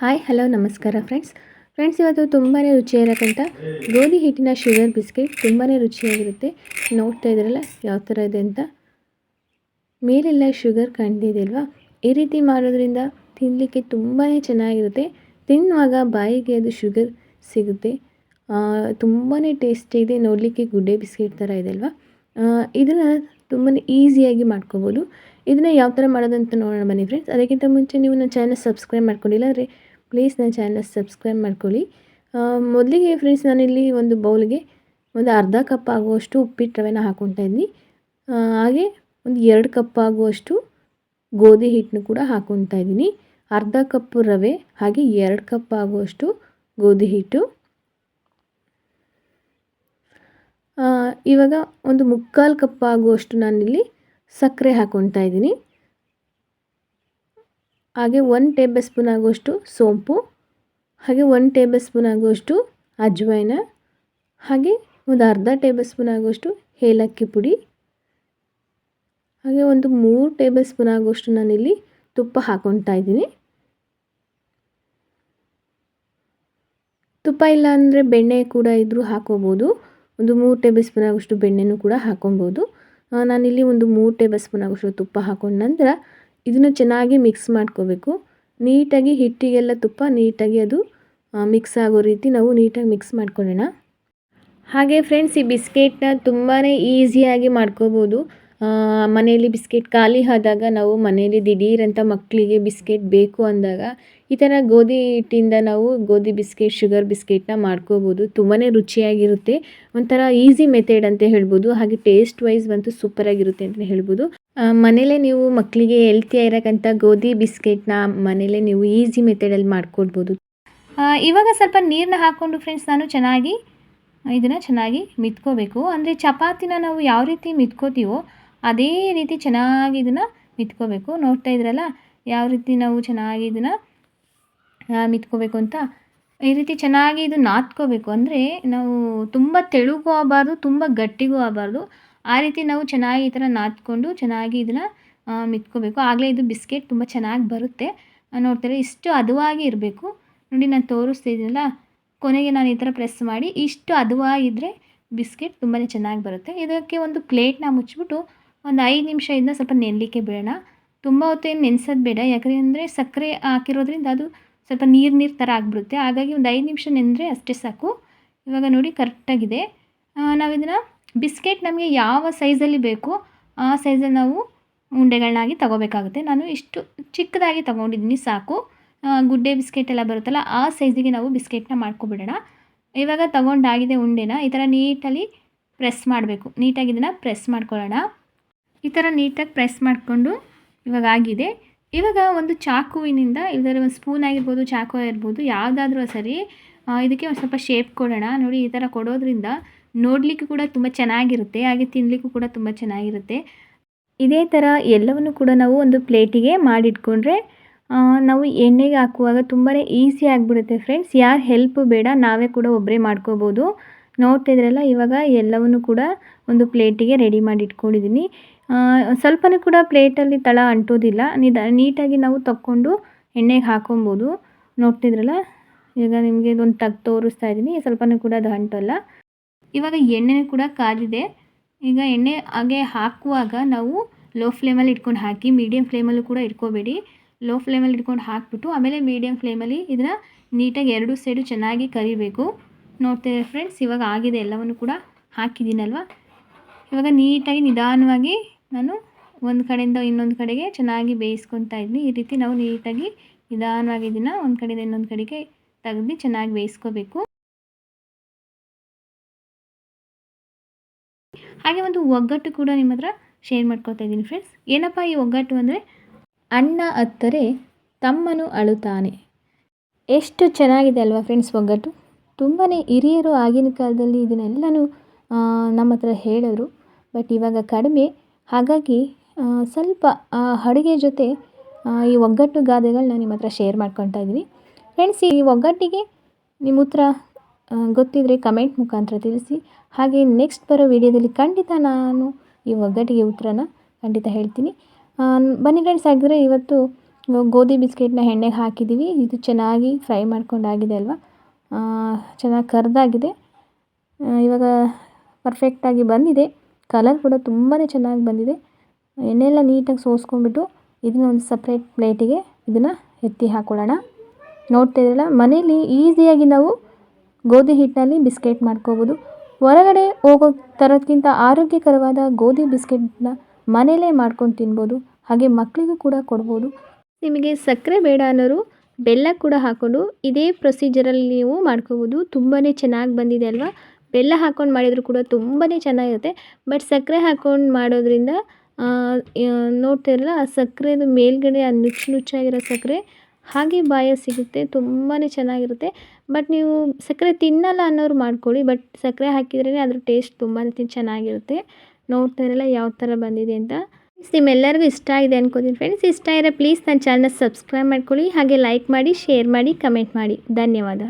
Hi hello ನಮಸ್ಕಾರ friends friends ಇವತ್ತು ತುಂಬಾ ರುಚಿಯಾಗಿರಕ್ಕಂಥ ಗೋಧಿ ಹಿಟ್ಟಿನ ಶುಗರ್ ಬಿಸ್ಕೆಟ್ ತುಂಬಾ ರುಚಿಯಾಗಿರುತ್ತೆ. ನೋಡ್ತಾ ಇದ್ದೀರಲ್ಲ ಯಾವ ಥರ ಇದೆ ಅಂತ? ಮೇಲೆಲ್ಲ ಶುಗರ್ ಇದೆ ಅಲ್ವಾ? ಈ ರೀತಿ ಮಾಡೋದ್ರಿಂದ ತಿನ್ನಲಿಕ್ಕೆ ತುಂಬಾ ಚೆನ್ನಾಗಿರುತ್ತೆ. ತಿನ್ನುವಾಗ ಬಾಯಿಗೆ ಅದು ಶುಗರ್ ಸಿಗುತ್ತೆ. ತುಂಬಾ ಟೇಸ್ಟಿ ಇದೆ. ನೋಡಲಿಕ್ಕೆ ಗುಡ್ಡೆ ಬಿಸ್ಕೆಟ್ ಥರ ಇದೆ ಅಲ್ವಾ? ಇದನ್ನು ತುಂಬಾ ಈಸಿಯಾಗಿ ಮಾಡ್ಕೋಬೋದು. ಇದನ್ನು ಯಾವ ಥರ ಮಾಡೋದಂತ ನೋಡೋಣ ಬನ್ನಿ ಫ್ರೆಂಡ್ಸ್ ಅದಕ್ಕಿಂತ ಮುಂಚೆ ನೀವು ನನ್ನ ಚಾನಲ್ ಸಬ್ಸ್ಕ್ರೈಬ್ ಮಾಡ್ಕೊಂಡಿಲ್ಲ ಅಂದರೆ ಪ್ಲೀಸ್ ನನ್ನ ಚಾನಲ್ನ ಸಬ್ಸ್ಕ್ರೈಬ್ ಮಾಡ್ಕೊಳ್ಳಿ. ಮೊದಲಿಗೆ ಫ್ರೆಂಡ್ಸ್ ನಾನಿಲ್ಲಿ ಒಂದು ಬೌಲ್ಗೆ ಒಂದು ಅರ್ಧ ಕಪ್ ಆಗುವಷ್ಟು ಉಪ್ಪಿಟ್ಟು ರವೆನ ಹಾಕ್ಕೊತಾ ಇದ್ದೀನಿ ಹಾಗೆ ಒಂದು ಎರಡು ಕಪ್ ಆಗುವಷ್ಟು ಗೋಧಿ ಹಿಟ್ಟನ್ನು ಕೂಡ ಹಾಕ್ಕೊತಾ ಇದ್ದೀನಿ ಅರ್ಧ ಕಪ್ ರವೆ, ಹಾಗೆ ಎರಡು ಕಪ್ ಆಗುವಷ್ಟು ಗೋಧಿ ಹಿಟ್ಟು. ಇವಾಗ ಒಂದು ಮುಕ್ಕಾಲು ಕಪ್ ಆಗುವಷ್ಟು ನಾನಿಲ್ಲಿ ಸಕ್ಕರೆ ಹಾಕ್ಕೊತಾ ಇದ್ದೀನಿ ಹಾಗೆ ಒನ್ ಟೇಬಲ್ ಸ್ಪೂನ್ ಆಗುವಷ್ಟು ಸೋಂಪು, ಹಾಗೆ ಒನ್ ಟೇಬಲ್ ಸ್ಪೂನ್ ಆಗುವಷ್ಟು ಅಜ್ವೈನ ಹಾಗೆ ಒಂದು ಅರ್ಧ ಟೇಬಲ್ ಸ್ಪೂನ್ ಆಗುವಷ್ಟು ಏಲಕ್ಕಿ ಪುಡಿ, ಹಾಗೆ ಒಂದು ಮೂರು ಟೇಬಲ್ ಸ್ಪೂನ್ ಆಗುವಷ್ಟು ನಾನಿಲ್ಲಿ ತುಪ್ಪ ಹಾಕೊತಾ ಇದ್ದೀನಿ. ತುಪ್ಪ ಇಲ್ಲ ಅಂದರೆ ಬೆಣ್ಣೆ ಕೂಡ ಇದ್ದರೂ ಹಾಕೋಬೋದು. ಒಂದು ಮೂರು ಟೇಬಲ್ ಸ್ಪೂನ್ ಆಗುವಷ್ಟು ಬೆಣ್ಣೆನೂ ಕೂಡ ಹಾಕೊಬೋದು ನಾನಿಲ್ಲಿ ಒಂದು ಮೂರು ಟೇಬಲ್ ಸ್ಪೂನ್ ಆಗುವಷ್ಟು ತುಪ್ಪ ಹಾಕೊಂಡ ನಂತರ ಇದನ್ನು ಚೆನ್ನಾಗಿ ಮಿಕ್ಸ್ ಮಾಡ್ಕೋಬೇಕು. ನೀಟಾಗಿ ಹಿಟ್ಟಿಗೆಲ್ಲ ತುಪ್ಪ, ನೀಟಾಗಿ ಅದು ಮಿಕ್ಸ್ ಆಗೋ ರೀತಿ ನಾವು ನೀಟಾಗಿ ಮಿಕ್ಸ್ ಮಾಡ್ಕೊಳ್ಳೋಣ. ಹಾಗೆ ಫ್ರೆಂಡ್ಸ್ ಈ ಬಿಸ್ಕೆಟ್ನ ತುಂಬಾ ಈಸಿಯಾಗಿ ಮಾಡ್ಕೋಬೋದು. ಮನೆಯಲ್ಲಿ ಬಿಸ್ಕೆಟ್ ಖಾಲಿ ಆದಾಗ ನಾವು ಮನೆಯಲ್ಲಿ ದಿಢೀರಂತ ಮಕ್ಕಳಿಗೆ ಬಿಸ್ಕೆಟ್ ಬೇಕು ಅಂದಾಗ ಈ ಥರ ಗೋಧಿ ಹಿಟ್ಟಿಂದ ನಾವು ಗೋಧಿ ಬಿಸ್ಕೆಟ್, ಶುಗರ್ ಬಿಸ್ಕೆಟ್ನ ಮಾಡ್ಕೋಬೋದು. ತುಂಬಾ ರುಚಿಯಾಗಿರುತ್ತೆ. ಒಂಥರ ಈಸಿ ಮೆಥೆಡ್ ಅಂತ ಹೇಳ್ಬೋದು. ಹಾಗೆ ಟೇಸ್ಟ್ ವೈಸ್ ಸೂಪರ್ ಸೂಪರಾಗಿರುತ್ತೆ ಅಂತಲೇ ಹೇಳ್ಬೋದು. ಮನೆಯಲ್ಲೇ ನೀವು ಮಕ್ಕಳಿಗೆ ಹೆಲ್ತಿ ಇರೋಕ್ಕಂಥ ಗೋಧಿ ಬಿಸ್ಕೆಟ್ನ ಮನೆಯಲ್ಲೇ ನೀವು ಈಸಿ ಮೆಥಡಲ್ಲಿ ಮಾಡ್ಕೊಡ್ಬೋದು. ಇವಾಗ ಸ್ವಲ್ಪ ನೀರನ್ನ ಹಾಕ್ಕೊಂಡು ಫ್ರೆಂಡ್ಸ್ ನಾನು ಚೆನ್ನಾಗಿ, ಇದನ್ನು ಚೆನ್ನಾಗಿ ಮಿತ್ಕೋಬೇಕು. ಅಂದರೆ ಚಪಾತಿನ ನಾವು ಯಾವ ರೀತಿ ಮಿತ್ಕೋತೀವೋ ಅದೇ ರೀತಿ ಚೆನ್ನಾಗಿ ಇದನ್ನು ಮಿತ್ಕೋಬೇಕು. ನೋಡ್ತಾ ಇದ್ರಲ್ಲ, ಯಾವ ರೀತಿ ನಾವು ಚೆನ್ನಾಗಿ ಇದನ್ನು ಮಿತ್ಕೋಬೇಕು ಅಂತ. ಈ ರೀತಿ ಚೆನ್ನಾಗಿ ಇದು ನಾದ್ಕೋಬೇಕು ಅಂದರೆ ನಾವು ತುಂಬ ತೆಳುಗೂ ಆಗಬಾರ್ದು, ತುಂಬ ಗಟ್ಟಿಗೂ ಆಗಬಾರ್ದು. ಆ ರೀತಿ ನಾವು ಚೆನ್ನಾಗಿ ಈ ಥರ ನಾದ್ಕೊಂಡು ಚೆನ್ನಾಗಿ ಇದನ್ನು ಮಿತ್ಕೋಬೇಕು. ಆಗಲೇ ಇದು ಬಿಸ್ಕೆಟ್ ತುಂಬ ಚೆನ್ನಾಗಿ ಬರುತ್ತೆ. ನೋಡ್ತಾರೆ, ಇಷ್ಟು ಹದವಾಗಿ ಇರಬೇಕು. ನೋಡಿ, ನಾನು ತೋರಿಸ್ತಿದ್ದೀನಲ್ಲ ಕೊನೆಗೆ ನಾನು ಈ ಥರ ಪ್ರೆಸ್ ಮಾಡಿ, ಇಷ್ಟು ಹದವಾಗಿದ್ದರೆ ಬಿಸ್ಕೆಟ್ ತುಂಬಾ ಚೆನ್ನಾಗಿ ಬರುತ್ತೆ. ಇದಕ್ಕೆ ಒಂದು ಪ್ಲೇಟ್ನ ಮುಚ್ಚಿಬಿಟ್ಟು ಒಂದು ಐದು ನಿಮಿಷ ಇದನ್ನ ಸ್ವಲ್ಪ ನೆನಲಿಕ್ಕೆ ಬಿಡೋಣ ತುಂಬ ಹೊತ್ತೇನು ನೆನೆಸೋದು ಬೇಡ. ಯಾಕಂದರೆ ಸಕ್ಕರೆ ಹಾಕಿರೋದ್ರಿಂದ ಅದು ಸ್ವಲ್ಪ ನೀರು ನೀರು ಥರ ಆಗಿಬಿಡುತ್ತೆ. ಹಾಗಾಗಿ ಒಂದು ಐದು ನಿಮಿಷ ನೆನೆದ್ರೆ ಅಷ್ಟೇ ಸಾಕು. ಇವಾಗ ನೋಡಿ ಕರೆಕ್ಟಾಗಿದೆ. ನಾವು ಇದನ್ನು ಬಿಸ್ಕೆಟ್ ನಮಗೆ ಯಾವ ಸೈಜಲ್ಲಿ ಬೇಕು, ಆ ಸೈಜಲ್ಲಿ ನಾವು ಉಂಡೆಗಳನ್ನಾಗಿ ತಗೋಬೇಕಾಗುತ್ತೆ. ನಾನು ಇಷ್ಟು ಚಿಕ್ಕದಾಗಿ ತೊಗೊಂಡಿದ್ದೀನಿ, ಸಾಕು. ಗುಡ್ಡೆ ಬಿಸ್ಕೆಟ್ ಎಲ್ಲ ಬರುತ್ತಲ್ಲ, ಆ ಸೈಜಿಗೆ ನಾವು ಬಿಸ್ಕೆಟ್ನ ಮಾಡ್ಕೊಬಿಡೋಣ. ಇವಾಗ ತೊಗೊಂಡಾಗಿದೆ ಉಂಡೆನ, ಈ ಥರ ನೀಟಲ್ಲಿ ಪ್ರೆಸ್ ಮಾಡಬೇಕು. ನೀಟಾಗಿ ಇದನ್ನು ಪ್ರೆಸ್ ಮಾಡ್ಕೊಳ್ಳೋಣ. ಈ ಥರ ನೀಟಾಗಿ ಪ್ರೆಸ್ ಮಾಡಿಕೊಂಡು ಇವಾಗ ಆಗಿದೆ. ಇವಾಗ ಒಂದು ಚಾಕುವಿನಿಂದ ಇದರ ಒಂದು ಸ್ಪೂನ್ ಆಗಿರ್ಬೋದು, ಚಾಕು ಆಗಿರ್ಬೋದು, ಯಾವುದಾದ್ರೂ ಸರಿ ಇದಕ್ಕೆ ಒಂದು ಸ್ವಲ್ಪ ಶೇಪ್ ಕೊಡೋಣ. ನೋಡಿ, ಈ ಥರ ಕೊಡೋದ್ರಿಂದ ನೋಡಲಿಕ್ಕೂ ಕೂಡ ತುಂಬ ಚೆನ್ನಾಗಿರುತ್ತೆ. ಹಾಗೆ ತಿನ್ನಲಿಕ್ಕೂ ಕೂಡ ತುಂಬ ಚೆನ್ನಾಗಿರುತ್ತೆ. ಇದೇ ಥರ ಎಲ್ಲವನ್ನು ಕೂಡ ನಾವು ಒಂದು ಪ್ಲೇಟಿಗೆ ಮಾಡಿಟ್ಕೊಂಡ್ರೆ ನಾವು ಎಣ್ಣೆಗೆ ಹಾಕುವಾಗ ತುಂಬಾ ಈಸಿ ಆಗಿಬಿಡುತ್ತೆ ಫ್ರೆಂಡ್ಸ್ ಯಾರು ಹೆಲ್ಪ್ ಬೇಡ, ನಾವೇ ಕೂಡ ಒಬ್ಬರೇ ಮಾಡ್ಕೋಬೋದು. ನೋಡ್ತಿದ್ರಲ್ಲ ಇವಾಗ ಎಲ್ಲವನ್ನು ಕೂಡ ಒಂದು ಪ್ಲೇಟಿಗೆ ರೆಡಿ ಮಾಡಿ ಇಟ್ಕೊಂಡಿದ್ದೀನಿ ಸ್ವಲ್ಪನೂ ಕೂಡ ಪ್ಲೇಟಲ್ಲಿ ತಳ ಅಂಟೋದಿಲ್ಲ. ನಿದ, ನೀಟಾಗಿ ನಾವು ತಕ್ಕೊಂಡು ಎಣ್ಣೆಗೆ ಹಾಕೊಬೋದು. ನೋಡ್ತಿದ್ರಲ್ಲ? ಈಗ ನಿಮಗೆ ಇದೊಂದು ತಗ್ ತೋರಿಸ್ತಾ ಇದ್ದೀನಿ. ಸ್ವಲ್ಪನೂ ಕೂಡ ಅದು ಅಂಟಲ್ಲ. ಇವಾಗ ಎಣ್ಣೆನೂ ಕೂಡ ಕಾದಿದೆ. ಈಗ ಎಣ್ಣೆ ಹಾಗೆ ಹಾಕುವಾಗ ನಾವು ಲೋ ಫ್ಲೇಮಲ್ಲಿ ಇಟ್ಕೊಂಡು ಹಾಕಿ ಮೀಡಿಯಮ್ ಫ್ಲೇಮಲ್ಲೂ ಕೂಡ ಇಟ್ಕೋಬೇಡಿ. ಲೋ ಫ್ಲೇಮಲ್ಲಿ ಇಟ್ಕೊಂಡು ಹಾಕ್ಬಿಟ್ಟು, ಆಮೇಲೆ ಮೀಡಿಯಮ್ ಫ್ಲೇಮಲ್ಲಿ ಇದನ್ನು ನೀಟಾಗಿ ಎರಡು ಸೈಡು ಚೆನ್ನಾಗಿ ಕರಿಬೇಕು. ನೋಡ್ತಿದ್ದಾರೆ ಫ್ರೆಂಡ್ಸ್, ಇವಾಗ ಆಗಿದೆ. ಎಲ್ಲವನ್ನು ಕೂಡ ಹಾಕಿದ್ದೀನಲ್ವ? ಇವಾಗ ನೀಟಾಗಿ ನಿಧಾನವಾಗಿ ನಾನು ಒಂದು ಕಡೆಯಿಂದ ಇನ್ನೊಂದು ಕಡೆಗೆ ಚೆನ್ನಾಗಿ ಬೇಯಿಸ್ಕೊತಾ ಇದ್ದೀನಿ ಈ ರೀತಿ ನಾವು ನೀಟಾಗಿ ನಿಧಾನವಾಗಿ ಇದನ್ನು ಒಂದು ಕಡೆಯಿಂದ ಇನ್ನೊಂದು ಕಡೆಗೆ ತೆಗೆದು ಚೆನ್ನಾಗಿ ಬೇಯಿಸ್ಕೋಬೇಕು. ಹಾಗೆ ಒಂದು ಒಗ್ಗಟ್ಟು ಕೂಡ ನಿಮ್ಮ ಹತ್ರ ಶೇರ್ ಮಾಡ್ಕೊತಾ ಇದ್ದೀನಿ ಫ್ರೆಂಡ್ಸ್ ಏನಪ್ಪ ಈ ಒಗ್ಗಟ್ಟು ಅಂದರೆ? ಅಣ್ಣ ಅತ್ತರೆ, ತಮ್ಮನು ಅಳುತ್ತಾನೆ. ಎಷ್ಟು ಚೆನ್ನಾಗಿದೆ ಅಲ್ವಾ ಫ್ರೆಂಡ್ಸ್ ಒಗ್ಗಟ್ಟು? ತುಂಬಾ ಹಿರಿಯರು ಆಗಿನ ಕಾಲದಲ್ಲಿ ಇದನ್ನೆಲ್ಲನೂ ನಮ್ಮ ಹತ್ರ ಹೇಳಿದ್ರು. ಬಟ್ ಇವಾಗ ಕಡಿಮೆ. ಹಾಗಾಗಿ ಸ್ವಲ್ಪ ಅಡುಗೆ ಜೊತೆ ಈ ಒಗ್ಗಟ್ಟು ಗಾದೆಗಳನ್ನ ನಿಮ್ಮ ಹತ್ರ ಶೇರ್ ಮಾಡ್ಕೊತಾ ಇದ್ದೀನಿ. ಫ್ರೆಂಡ್ಸ್ ಈ ಒಗ್ಗಟ್ಟಿಗೆ ನಿಮ್ಮ ಉತ್ತರ ಗೊತ್ತಿದ್ದರೆ ಕಮೆಂಟ್ ಮುಖಾಂತರ ತಿಳಿಸಿ. ಹಾಗೆ ನೆಕ್ಸ್ಟ್ ಬರೋ ವಿಡಿಯೋದಲ್ಲಿ ಖಂಡಿತ ನಾನು ಈ ಒಗ್ಗಟ್ಟಿಗೆ ಉತ್ತರನ ಖಂಡಿತ ಹೇಳ್ತೀನಿ. ಬನ್ನಿ ಫ್ರೆಂಡ್ಸ್ ಆಗಿದ್ರೆ ಇವತ್ತು ಗೋಧಿ ಬಿಸ್ಕೆಟ್ನ ಎಣ್ಣೆಗೆ ಹಾಕಿದ್ದೀವಿ. ಇದು ಚೆನ್ನಾಗಿ ಫ್ರೈ ಮಾಡ್ಕೊಂಡಾಗಿದೆ ಅಲ್ವಾ? ಚೆನ್ನಾಗಿ ಕರ್ದಾಗಿದೆ. ಇವಾಗ ಪರ್ಫೆಕ್ಟಾಗಿ ಬಂದಿದೆ. ಕಲರ್ ಕೂಡ ತುಂಬಾ ಚೆನ್ನಾಗಿ ಬಂದಿದೆ. ಎಣ್ಣೆಲ್ಲ ನೀಟಾಗಿ ಸೋಸ್ಕೊಂಡ್ಬಿಟ್ಟು ಇದನ್ನ ಒಂದು ಸಪ್ರೇಟ್ ಪ್ಲೇಟಿಗೆ ಇದನ್ನು ಎತ್ತಿ ಹಾಕ್ಕೊಳ್ಳೋಣ ನೋಡ್ತಾ ಇದ್ದೀರಲ್ಲ ಮನೇಲಿ ಈಸಿಯಾಗಿ ನಾವು ಗೋಧಿ ಹಿಟ್ಟಿನಲ್ಲಿ ಬಿಸ್ಕೆಟ್ ಮಾಡ್ಕೋಬೋದು. ಹೊರಗಡೆ ಹೋಗೋ ತರೋದ್ಕಿಂತ ಆರೋಗ್ಯಕರವಾದ ಗೋಧಿ ಬಿಸ್ಕೆಟ್ನ ಮನೇಲೇ ಮಾಡ್ಕೊಂಡು ತಿನ್ಬೋದು. ಹಾಗೆ ಮಕ್ಕಳಿಗೂ ಕೂಡ ಕೊಡ್ಬೋದು. ನಿಮಗೆ ಸಕ್ಕರೆ ಬೇಡ ಅನ್ನೋರು ಬೆಲ್ಲ ಕೂಡ ಹಾಕ್ಕೊಂಡು ಇದೇ ಪ್ರೊಸೀಜರಲ್ಲಿ ನೀವು ಮಾಡ್ಕೋಬೋದು. ತುಂಬಾ ಚೆನ್ನಾಗಿ ಬಂದಿದೆ ಅಲ್ವಾ? ಬೆಲ್ಲ ಹಾಕ್ಕೊಂಡು ಮಾಡಿದರೂ ಕೂಡ ತುಂಬಾ ಚೆನ್ನಾಗಿರುತ್ತೆ. ಬಟ್ ಸಕ್ಕರೆ ಹಾಕ್ಕೊಂಡು ಮಾಡೋದ್ರಿಂದ ನೋಡ್ತಾ ಇರಲ್ಲ, ಆ ಸಕ್ಕರೆದು ಮೇಲ್ಗಡೆ, ಆ ನುಚ್ಚು ನುಚ್ಚಾಗಿರೋ ಸಕ್ಕರೆ ಹಾಗೆ ಬಾಯ ಸಿಗುತ್ತೆ ತುಂಬಾ ಚೆನ್ನಾಗಿರುತ್ತೆ. ಬಟ್ ನೀವು ಸಕ್ಕರೆ ತಿನ್ನಲ್ಲ ಅನ್ನೋರು ಮಾಡ್ಕೊಳ್ಳಿ, ಬಟ್ ಸಕ್ಕರೆ ಹಾಕಿದ್ರೇ ಅದ್ರ ಟೇಸ್ಟ್ ತುಂಬಾ ಚೆನ್ನಾಗಿರುತ್ತೆ. ನೋಡ್ತಾ ಇರಲ್ಲ ಯಾವ ಥರ ಬಂದಿದೆ ಅಂತ. ನಿಮ್ಮೆಲ್ಲರಿಗೂ ಇಷ್ಟ ಆಗಿದೆ ಅನ್ಕೋತೀನಿ ಫ್ರೆಂಡ್ಸ್ ಇಷ್ಟ ಇರೋ ಪ್ಲೀಸ್ ನನ್ನ ಚಾನಲ್ನ ಸಬ್ಸ್ಕ್ರೈಬ್ ಮಾಡ್ಕೊಳ್ಳಿ, ಹಾಗೆ ಲೈಕ್ ಮಾಡಿ ಶೇರ್ ಮಾಡಿ ಕಮೆಂಟ್ ಮಾಡಿ. ಧನ್ಯವಾದ.